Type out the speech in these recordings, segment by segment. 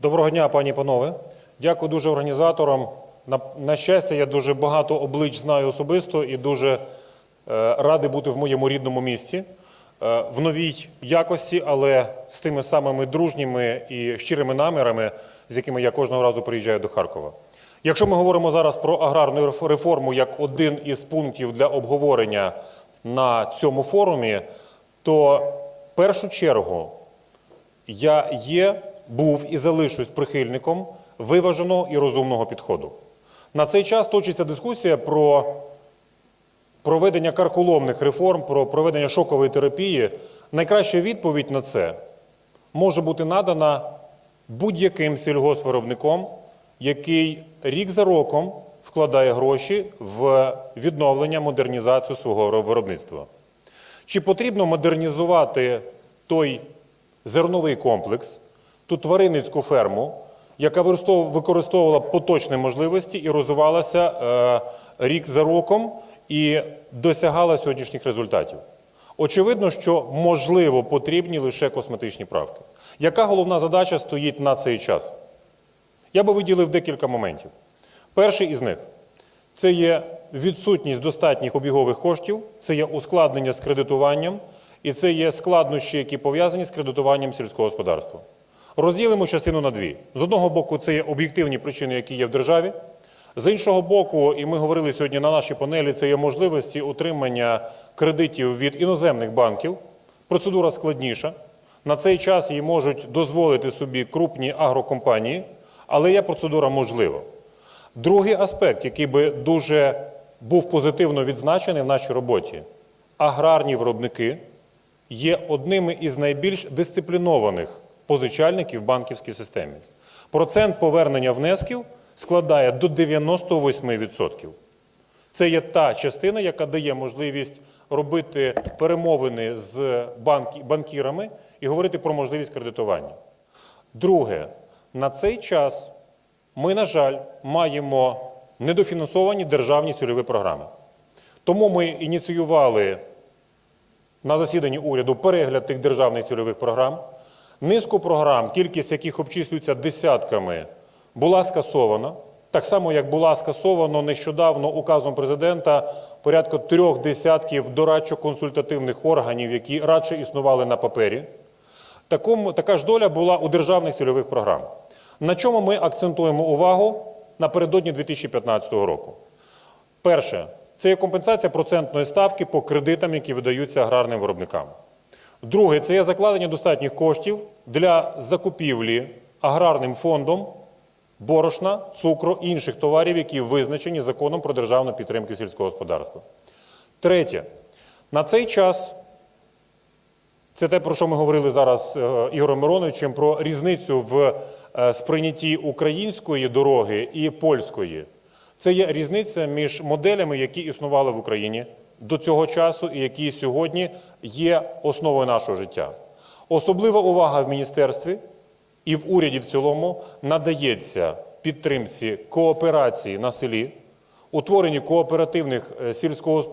Доброго дня, пані панове. Дякую дуже організаторам. На, на щастя, я дуже багато облич знаю особисто і дуже е, радий бути в моєму рідному місті е, в новій якості, але з тими самими дружніми і щирими намірами, з якими я кожного разу приїжджаю до Харкова. Якщо ми говоримо зараз про аграрну реф- реформу як один із пунктів для обговорення на цьому форумі, то в першу чергу я є, був і залишусь прихильником виваженого і розумного підходу. На цей час точиться дискусія про проведення карколомних реформ, про проведення шокової терапії. Найкраща відповідь на це може бути надана будь-яким сільгоспвиробником, який рік за роком вкладає гроші в відновлення, модернізацію свого виробництва. Чи потрібно модернізувати той зерновий комплекс, ту тваринницьку ферму, яка використовувала поточні можливості і розвивалася е, рік за роком і досягала сьогоднішніх результатів? Очевидно, що можливо потрібні лише косметичні правки. Яка головна задача стоїть на цей час? Я би виділив декілька моментів. Перший із них це є відсутність достатніх обігових коштів, це є ускладнення з кредитуванням, і це є складнощі, які пов'язані з кредитуванням сільського господарства. Розділимо частину на дві. З одного боку, це є об'єктивні причини, які є в державі. З іншого боку, і ми говорили сьогодні на нашій панелі, це є можливості отримання кредитів від іноземних банків. Процедура складніша. На цей час її можуть дозволити собі крупні агрокомпанії, але є процедура можлива. Другий аспект, який би дуже був позитивно відзначений в нашій роботі, аграрні виробники є одними із найбільш дисциплінованих позичальників в банківській системі. Процент повернення внесків складає до 98%. Це є та частина, яка дає можливість робити перемовини з банкірами і говорити про можливість кредитування. Друге, на цей час ми, на жаль, маємо недофінансовані державні цільові програми. Тому ми ініціювали на засіданні уряду перегляд тих державних цільових програм. Низку програм, кількість яких обчислюється десятками, була скасована. Так само, як була скасовано нещодавно указом президента порядка трьох десятків дорадчо-консультативних органів, які радше існували на папері. Такому, така ж доля була у державних цільових програм. На чому ми акцентуємо увагу напередодні 2015 року? Перше, це є компенсація процентної ставки по кредитам, які видаються аграрним виробникам. Друге, це є закладення достатніх коштів для закупівлі аграрним фондом борошна, цукру інших товарів, які визначені законом про державну підтримку сільського господарства. Третє, на цей час це те, про що ми говорили зараз з е, Ігорем Мироновичем, про різницю в е, сприйнятті української дороги і польської. Це є різниця між моделями, які існували в Україні до цього часу і які сьогодні є основою нашого життя. Особлива увага в міністерстві і в уряді в цілому надається підтримці кооперації на селі, утворенні кооперативних е,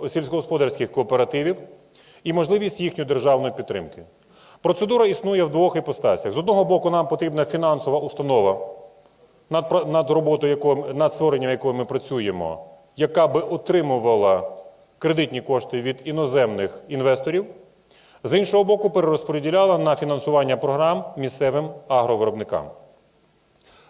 сільськогосподарських кооперативів і можливість їхньої державної підтримки. Процедура існує в двох іпостасях. З одного боку, нам потрібна фінансова установа, над, над роботою якої, над створенням якої ми працюємо, яка би отримувала кредитні кошти від іноземних інвесторів. З іншого боку, перерозподіляла на фінансування програм місцевим агровиробникам.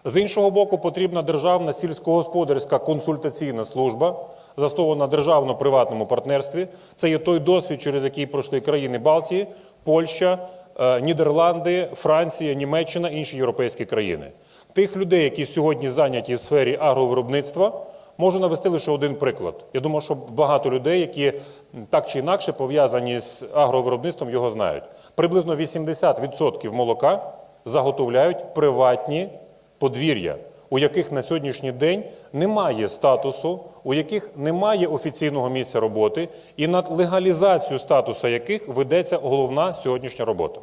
З іншого боку, потрібна державна сільськогосподарська консультаційна служба, заснована державно-приватному партнерстві. Це є той досвід, через який пройшли країни Балтії, Польща, е, Нідерланди, Франція, Німеччина, інші європейські країни. Тих людей, які сьогодні зайняті в сфері агровиробництва, можу навести лише один приклад. Я думаю, що багато людей, які так чи інакше пов'язані з агровиробництвом, його знають. Приблизно 80% молока заготовляють приватні подвір'я, у яких на сьогоднішній день немає статусу, у яких немає офіційного місця роботи, і над легалізацію статусу яких ведеться головна сьогоднішня робота.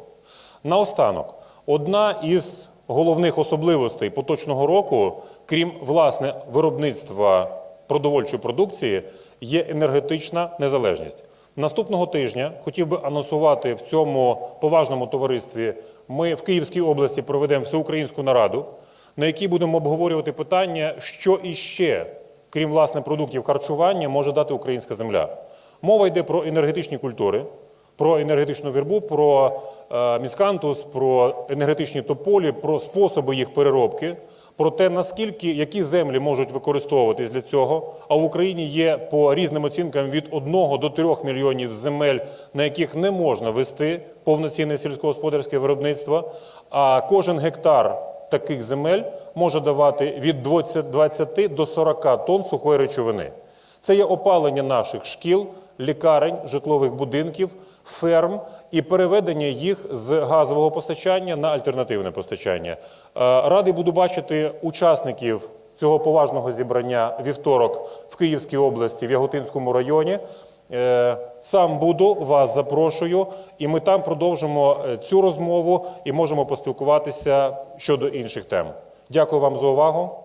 Наостанок, одна із головних особливостей поточного року, крім власне виробництва продовольчої продукції, є енергетична незалежність. Наступного тижня хотів би анонсувати в цьому поважному товаристві ми в Київській області проведемо всеукраїнську нараду, на якій будемо обговорювати питання, що іще, крім власне продуктів харчування, може дати українська земля. Мова йде про енергетичні культури, про енергетичну вірбу, про е, міскантус, про енергетичні тополі, про способи їх переробки, про те, наскільки які землі можуть використовуватись для цього. А в Україні є по різним оцінкам від 1 до 3 мільйонів земель, на яких не можна вести повноцінне сільськогосподарське виробництво. А кожен гектар таких земель може давати від 20 20 до 40 тонн сухої речовини. Це є опалення наших шкіл, лікарень, житлових будинків, ферм і переведення їх з газового постачання на альтернативне постачання. Е, Радий буду бачити учасників цього поважного зібрання вівторок в Київській області, в Яготинському районі. Е, Сам буду, вас запрошую, і ми там продовжимо е, цю розмову і можемо поспілкуватися щодо інших тем. Дякую вам за увагу.